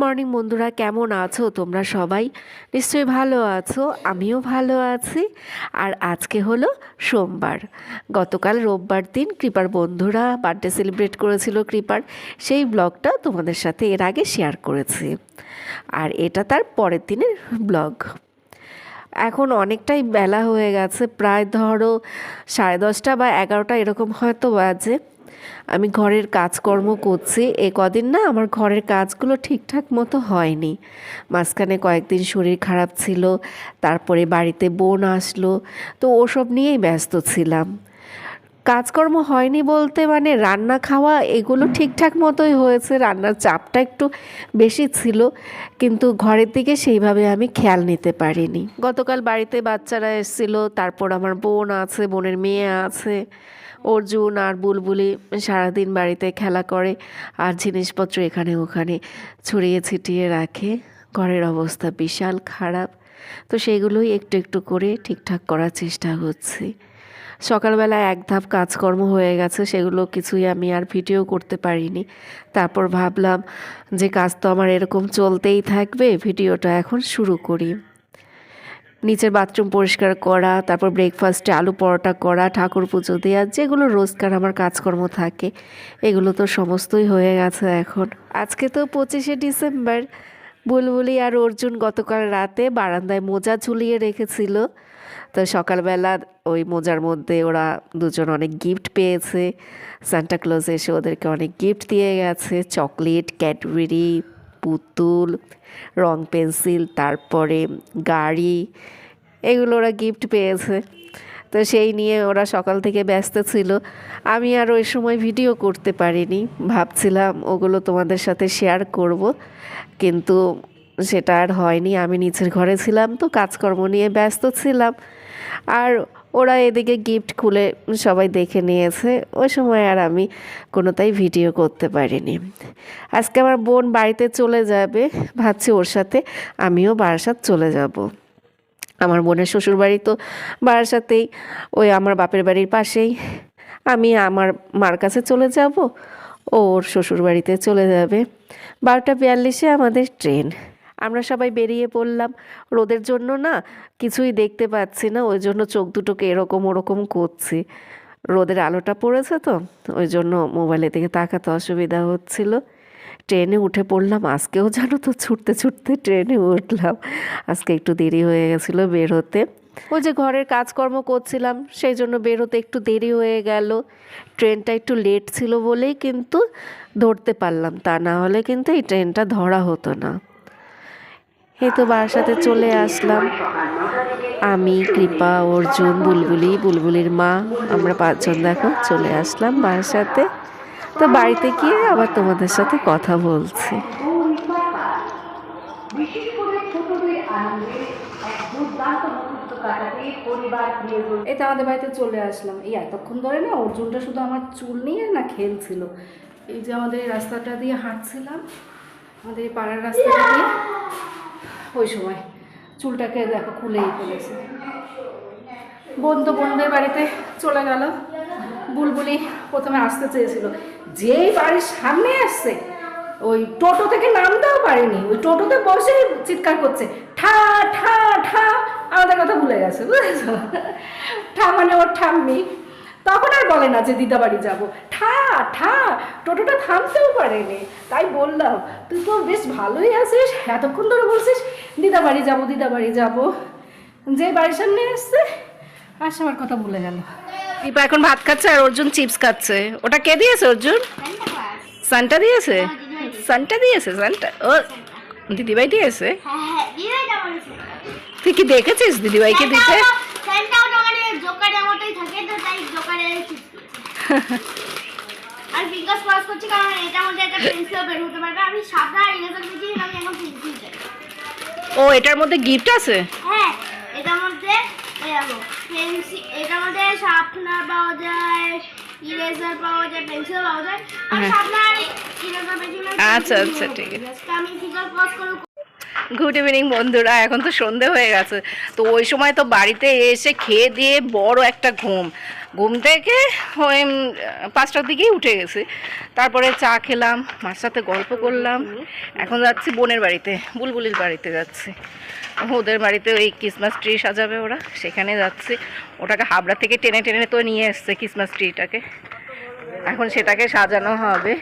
Morning বন্ধুরা। কেমন আছো তোমরা সবাই? নিশ্চয়ই ভালো আছো, আমিও ভালো আছি। আর আজকে হলো সোমবার। গতকাল রোববার দিন কৃপার বন্ধুরা বার্থডে সেলিব্রেট করেছিল কৃপার। সেই ব্লগটা তোমাদের সাথে এর আগে শেয়ার করেছি। আর এটা তার পরের দিনের ব্লগ এখন অনেকটাই বেলা হয়ে গেছে। প্রায় ধরো সাড়ে দশটা বা এগারোটা এরকম হয়তো বাজে। আমি ঘরের কাজকর্ম করছি, এ কদিন না আমার ঘরের কাজগুলো ঠিকঠাক মতো হয়নি। মাঝখানে কয়েকদিন শরীর খারাপ ছিল, তারপরে বাড়িতে বোন আসলো, তো ওসব নিয়েই ব্যস্ত ছিলাম। কাজকর্ম হয়নি বলতে মানে রান্না খাওয়া এগুলো ঠিকঠাক মতোই হয়েছে, রান্নার চাপটা একটু বেশি ছিল, কিন্তু ঘরের দিকে সেইভাবে আমি খেয়াল নিতে পারিনি। গতকাল বাড়িতে বাচ্চারা এসেছিল, তারপর আমার বোন আছে, বোনের মেয়ে আছে। অর্জুন আর বুলবুলি সারাদিন বাড়িতে খেলা করে আর জিনিসপত্র এখানে ওখানে ছড়িয়ে ছিটিয়ে রাখে। ঘরের অবস্থা বিশাল খারাপ। তো সেইগুলোই একটু একটু করে ঠিকঠাক করার চেষ্টা হচ্ছে। সকালবেলা এক ধাপ কাজকর্ম হয়ে গেছে, সেগুলো কিছুই আমি আর ভিডিও করতে পারিনি। তারপর ভাবলাম যে কাজ তো আমার এরকম চলতেই থাকবে, ভিডিওটা এখন শুরু করি। নিচের বাথরুম পরিষ্কার করা, তারপর ব্রেকফাস্টে আলু পরোটা করা, ঠাকুর পুজো দেওয়া যেগুলো রোজকার আমার কাজকর্ম থাকে, এগুলো তো সমস্তই হয়ে গেছে এখন। আজকে তো পঁচিশে ডিসেম্বর, বুলবুলি আর অর্জুন গতকাল রাতে বারান্দায় মোজা ঝুলিয়ে রেখেছিল। তো সকালবেলা ওই মোজার মধ্যে ওরা দুজন অনেক গিফট পেয়েছে। সান্টা ক্লজ এসে ওদেরকে অনেক গিফট দিয়ে গেছে চকলেট ক্যাডবেরি পুতুল, রং পেন্সিল, তারপরে গাড়ি, এগুলো ওরা গিফট পেয়েছে। তো সেই নিয়ে ওরা সকাল থেকে ব্যস্ত ছিল। আমি আর ওই সময় ভিডিও করতে পারিনি। ভাবছিলাম ওগুলো তোমাদের সাথে শেয়ার করব। কিন্তু সেটা আর হয়নি। আমি নিচের ঘরে ছিলাম তো কাজকর্ম নিয়ে ব্যস্ত ছিলাম। আর ওরা এদিকে গিফট খুলে সবাই দেখে নিয়েছে। ওই সময় আর আমি কোনোটাই ভিডিও করতে পারিনি। আজকে আমার বোন বাড়িতে চলে যাবে, ভাবছি ওর সাথে আমিও বারাসাত চলে যাব। আমার বোনের শ্বশুর বাড়ি তো বারাসাতেই ওই আমার বাপের বাড়ির পাশেই। আমি আমার মার কাছে চলে যাব ওর শ্বশুর বাড়িতে চলে যাবে। বারোটা বিয়াল্লিশে আমাদের ট্রেন আমরা সবাই বেরিয়ে পড়লাম। রোদের জন্য না কিছুই দেখতে পাচ্ছি না, ওই জন্য চোখ দুটোকে এরকম ওরকম করছি। রোদের আলোটা পড়েছে তো, ওই জন্য মোবাইলের দিকে তাকাতে অসুবিধা হচ্ছিল। ট্রেনে উঠে পড়লাম, আজকেও জানো তো ছুটতে ছুটতে ট্রেনে উঠলাম। আজকে একটু দেরি হয়ে গেছিল বের হতে ওই যে ঘরের কাজকর্ম করছিলাম, সেই জন্য বের হতে একটু দেরি হয়ে গেল। ট্রেনটা একটু লেট ছিল বলেই কিন্তু ধরতে পারলাম, তা না হলে কিন্তু এই ট্রেনটা ধরা হতো না। এই তো বাসাতে চলে আসলাম। আমি, কৃপা, অর্জুন, বুলবুলি, বুলবুলির মা, আমরা পাঁচজন দেখো, চলে আসলাম বাসাতে তো বাড়িতে গিয়ে আবার তোমাদের সাথে কথা বলছি। তো আমাদের বাড়িতে চলে আসলাম। এই এতক্ষণ ধরে না অর্জুনটা শুধু আমার চুল নিয়ে না খেলছিল। এই যে আমাদের রাস্তাটা দিয়ে হাঁটছিলাম, আমাদের পাড়ার রাস্তাটা দিয়ে। ওই সময় চুলটাকে দেখো খুলেই ফেলেছে। বোন তো বোনদের বাড়িতে চলে গেল। বুলবুলি প্রথমে আসতে চেয়েছিল। যেই বাড়ির সামনে আসছে, ওই টোটো থেকে নামতেও পারেনি। ওই টোটোতে বসে চিৎকার করছে, ঠা ঠা ঠা। আমাদের কথা ভুলে গেছে, বুঝেছ? ঠা মানে ওর ঠাম্মি। তখন আর বলে না যে দিদা বাড়ি যাব। ঠা টোটোটা থামতেও পারেনি। তাই বললাম তুই তো বেশ ভালোই আছিস এতক্ষণ ধরে বলছিস দিদা বাড়ি যাব দিদা বাড়ি যাব। যে বাড়ির সামনে আসছে আর সবার কথা ভুলে গেল। দীপা এখন ভাত খাচ্ছে আর অর্জুন চিপস খাচ্ছে। ওটা কে দিয়েছে অর্জুন? সানটা দিয়েছে? সানটা দিয়েছে সানটা? ও দিদিভাই দিয়েছে? হ্যাঁ। তুই কি দেখেছিস দিদিভাইকে দিতে? ফিঙ্গার্স ক্রস করছি কারণ এটার মধ্যে একটা পেন্সিল বের হতে পারবে। আমি সাদা ইরেজার পেয়েছি আমি এখন পেন্সিল চাই ও এটার মধ্যে গিফট আছে? হ্যাঁ এটার মধ্যে পেন্সিল এটার মধ্যে শার্পনার পাওয়া যায় ইরেজার পাওয়া যায় পেন্সিল পাওয়া যায়। আর হ্যাঁ। শার্পনার ইরেজার পেন্সিল আচ্ছা, আচ্ছা, ঠিক আছে। আমি ফিঙ্গার ক্রস করে গুড ইভিনিং বন্ধুরা এখন তো সন্ধে হয়ে গেছে। তো ওই সময় তো বাড়িতে এসে খেয়ে দিয়ে বড় একটা ঘুম। ঘুম থেকে ওই পাঁচটার দিকেই উঠে গেছি। তারপরে চা খেলাম মার সাথে গল্প করলাম। এখন যাচ্ছি বোনের বাড়িতে বুলবুলির বাড়িতে যাচ্ছি। ওদের বাড়িতে ওই ক্রিসমাস ট্রি সাজাবে ওরা সেখানে যাচ্ছি। ওটাকে হাবড়া থেকে টেনে টেনে তো নিয়ে এসছে ক্রিসমাস ট্রিটাকে এখন সেটাকে সাজানো হবে।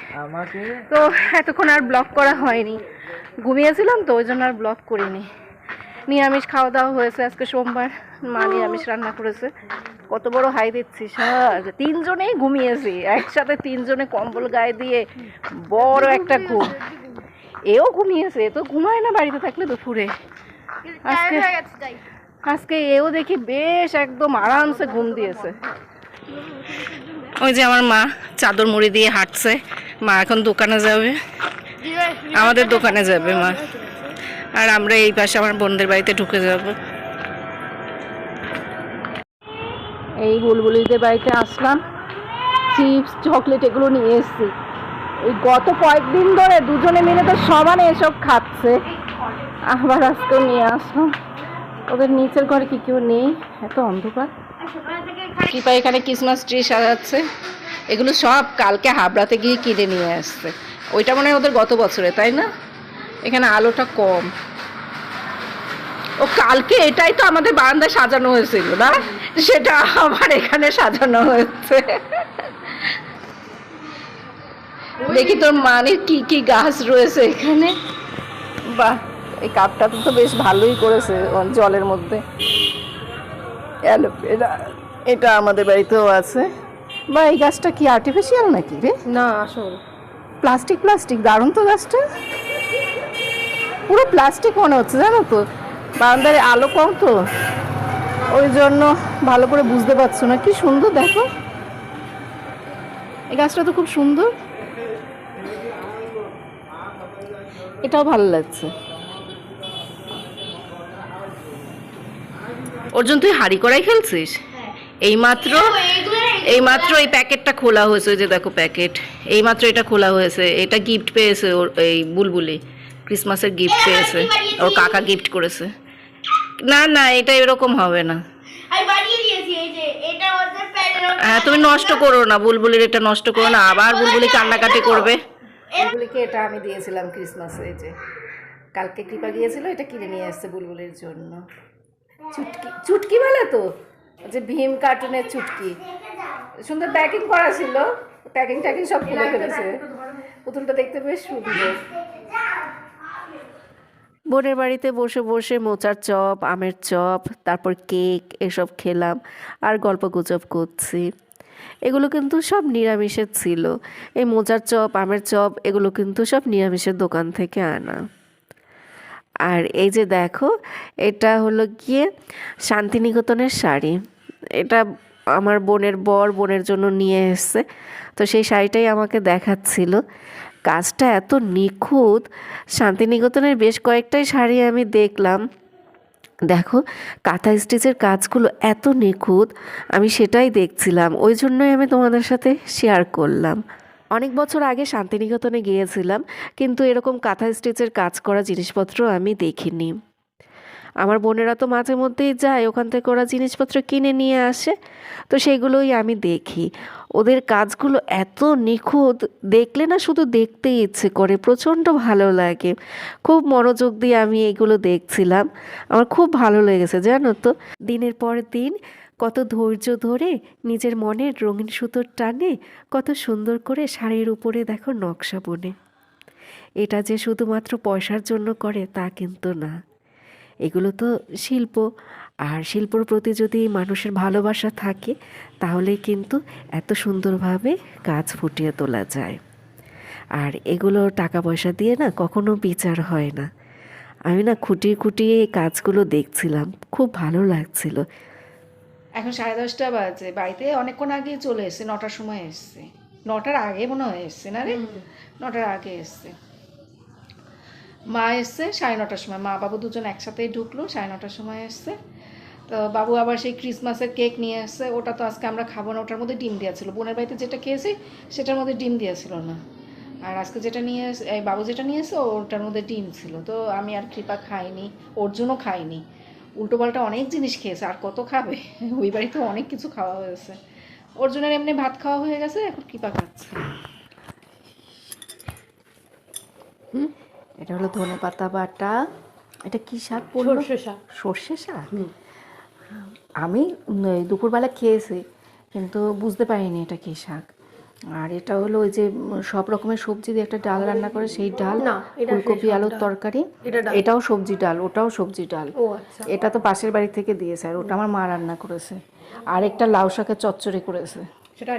তো এতক্ষণ আর ব্লগ করা হয়নি। ঘুমিয়েছিলাম তো ওই জন্য আর ব্লগ করিনি। নিরামিষ খাওয়া দাওয়া হয়েছে আজকে সোমবার। মা নিরামিষ রান্না করেছে। কত বড় হাই দিচ্ছিস হ্যাঁ তিনজনেই ঘুমিয়েছি। একসাথে তিনজনে কম্বল গায়ে দিয়ে বড় একটা ঘুম। এও ঘুমিয়েছে তো ঘুমায় না বাড়িতে থাকলে দুপুরে। আজকে আজকে এও দেখি বেশ একদম আরামসে ঘুম দিয়েছে। ওই যে আমার মা চাদর মুড়ি দিয়ে হাঁটছে। মা এখন দোকানে যাবে। আমাদের দোকানে যাবে মা। আর আমরা এই পাশে আমার বোনদের বাড়িতে ঢুকে যাব। এই বুলবুলিদের বাড়িতে আসলাম। চিপস, চকলেট এগুলো নিয়ে এসেছি। এই গত কয়েকদিন ধরে দুজনে মিলে তো সমানে এসব খাচ্ছে। আবার আজকেও নিয়ে আসলাম। ওদের নিচের ঘরে কি কেউ নেই? এত অন্ধকার। কৃপা এখানে ক্রিসমাস ট্রি সাজাচ্ছে। এগুলো সব কালকে হাবড়াতে গিয়ে কিনে নিয়ে আসছে। ওইটা মনে হয় ওদের গত বছরে, তাই না? এখানে আলোটা কম। ও কালকে এটাই তো আমাদের বারান্দায় সাজানো হয়েছিল না? সেটা আমার এখানে সাজানো হয়েছে। দেখি তোর মানের কি কি গাছ রয়েছে এখানে? বাহ এই কাপটা তো বেশ ভালোই করেছে জলের মধ্যে। অ্যালোভেরা এটা আমাদের বাড়িতেও আছে। বা এই গাছটা কি আর্টিফিশিয়াল নাকি রে? না আসল। প্লাস্টিক প্লাস্টিক দারুণ তো গাছটা। পুরো প্লাস্টিক মনে হচ্ছে জানো তো? বারান্দারে আলো কম তো। ওই জন্য ভালো করে বুঝতে পারছ না। কি সুন্দর, দেখো। এই গাছটা তো খুব সুন্দর। এটাও ভালো লাগছে। অর্জুন, তুই হাড়ি করাই খেলছিস? এইমাত্র এই মাত্র এই প্যাকেটটা খোলা হয়েছে। ওই যে দেখো প্যাকেট। এই মাত্র এটা খোলা হয়েছে। এটা গিফট পেয়েছে ওর এই বুলবুলি। ক্রিসমাসের গিফট পেয়েছে। ওর কাকা গিফট করেছে। না না এটা এরকম হবে না। হ্যাঁ তুমি নষ্ট করো না বুলবুলির এটা নষ্ট করো না। আবার বুলবুলি কান্নাকাটি করবে। বুলবুলিকে এটা আমি দিয়েছিলাম ক্রিসমাসে এই যে। কালকে কৃপা গিয়েছিল এটা কিনে নিয়ে আসছে বুলবুলির জন্য। চুটকি চুটকি বলে তো? যে ভীম কার্টুনের চুটকি। সুন্দর প্যাকিং করা ছিল। প্যাকিং ট্যাকিং সব খুলে ফেলেছে। পুতুলটা দেখতে বেশ সুন্দর। বোনের বাড়িতে বসে বসে মোচার চপ, আমের চপ, তারপর কেক এসব খেলাম আর গল্প গুজব করছি। এগুলো কিন্তু সব নিরামিষের ছিল। এই মোচার চপ, আমের চপ এগুলো কিন্তু সব নিরামিষের দোকান থেকে আনা। আর এই যে দেখো, এটা হলো গিয়ে শান্তিনিকেতনের শাড়ি। এটা আমার বোনের বর বোনের জন্য নিয়ে এসছে। তো সেই শাড়িটাই আমাকে দেখাচ্ছিল। কাজটা এত নিখুঁত। শান্তিনিকেতনের বেশ কয়েকটাই শাড়ি আমি দেখলাম। দেখো, কাঁথা স্টিচের কাজগুলো এত নিখুঁত, আমি সেটাই দেখছিলাম। ওই জন্যই আমি তোমাদের সাথে শেয়ার করলাম। অনেক বছর আগে শান্তিনিকেতনে গিয়েছিলাম, কিন্তু এরকম কাঁথা স্টিচের কাজ করা জিনিসপত্র আমি দেখিনি। আমার বোনেরা তো মাঝে মধ্যেই যায়, ওখান থেকে ওরা জিনিসপত্র কিনে নিয়ে আসে। তো সেগুলোই আমি দেখি। ওদের কাজগুলো এত নিখুঁত, দেখলে না শুধু দেখতেই ইচ্ছে করে, প্রচণ্ড ভালো লাগে। খুব মনোযোগ দিয়ে আমি এগুলো দেখছিলাম। আমার খুব ভালো লেগেছে, জানো তো? দিনের পর দিন কত ধৈর্য ধরে নিজের মনের রঙিন সুতোর টানে কত সুন্দর করে শাড়ির উপরে দেখো নকশা বনে। এটা যে শুধুমাত্র পয়সার জন্য করে, তা কিন্তু না। এগুলো তো শিল্প। আর শিল্পর প্রতি যদি মানুষের ভালোবাসা থাকে তাহলে কিন্তু এত সুন্দরভাবে কাজ ফুটিয়ে তোলা যায়। আর এগুলো টাকা পয়সা দিয়ে না কখনো বিচার হয় না। আমি না খুঁটিয়ে খুঁটিয়ে এই কাজগুলো দেখছিলাম খুব ভালো লাগছিল। এখন সাড়ে দশটা বাজে বাড়িতে অনেকক্ষণ আগে চলে এসছে নটার সময় এসছে। নটার আগে মনে হয় এসছে না রে? নটার আগে এসছে। মা এসছে সাড়ে নটার সময়। মা বাবু দুজন একসাথেই ঢুকলো, সাড়ে নটার সময় এসছে। তো বাবু আবার সেই ক্রিসমাসের কেক নিয়ে এসছে। ওটা তো আজকে আমরা খাব না, ওটার মধ্যে ডিম ছিল। বোনের বাড়িতে যেটা খেয়েছি, সেটার মধ্যে ডিম ছিল না। আর আজকে যেটা নিয়ে এই বাবু যেটা নিয়ে এসে ওটার মধ্যে ডিম ছিল। তো আমি আর কৃপা খাইনি অর্জুনও খাইনি। উল্টোপাল্টা অনেক জিনিস খেয়েছে, আর কত খাবে? ওই বাড়িতে অনেক কিছু খাওয়া হয়েছে। অর্জুনের এমনি ভাত খাওয়া হয়ে গেছে, এখন কৃপা খাচ্ছে। এটা হলো ধনে পাতা বাটা। এটা কি শাক পড়ল সর্ষে শাক। সর্ষে শাক? আমি দুপুরবেলা খেয়েছি কিন্তু বুঝতে পারিনি এটা কি শাক। আর এটা হলো ওই যে সব রকমের সবজি দিয়ে একটা ডাল রান্না করে সেই ডাল না, ফুলকপি আলুর তরকারি এটাও সবজি ডাল ওটাও সবজি ডাল। আচ্ছা। এটা তো পাশের বাড়ি থেকে দিয়েছে আর ওটা আমার মা রান্না করেছে। আর একটা লাউ শাকের চচ্চড়ি করেছে। সেটা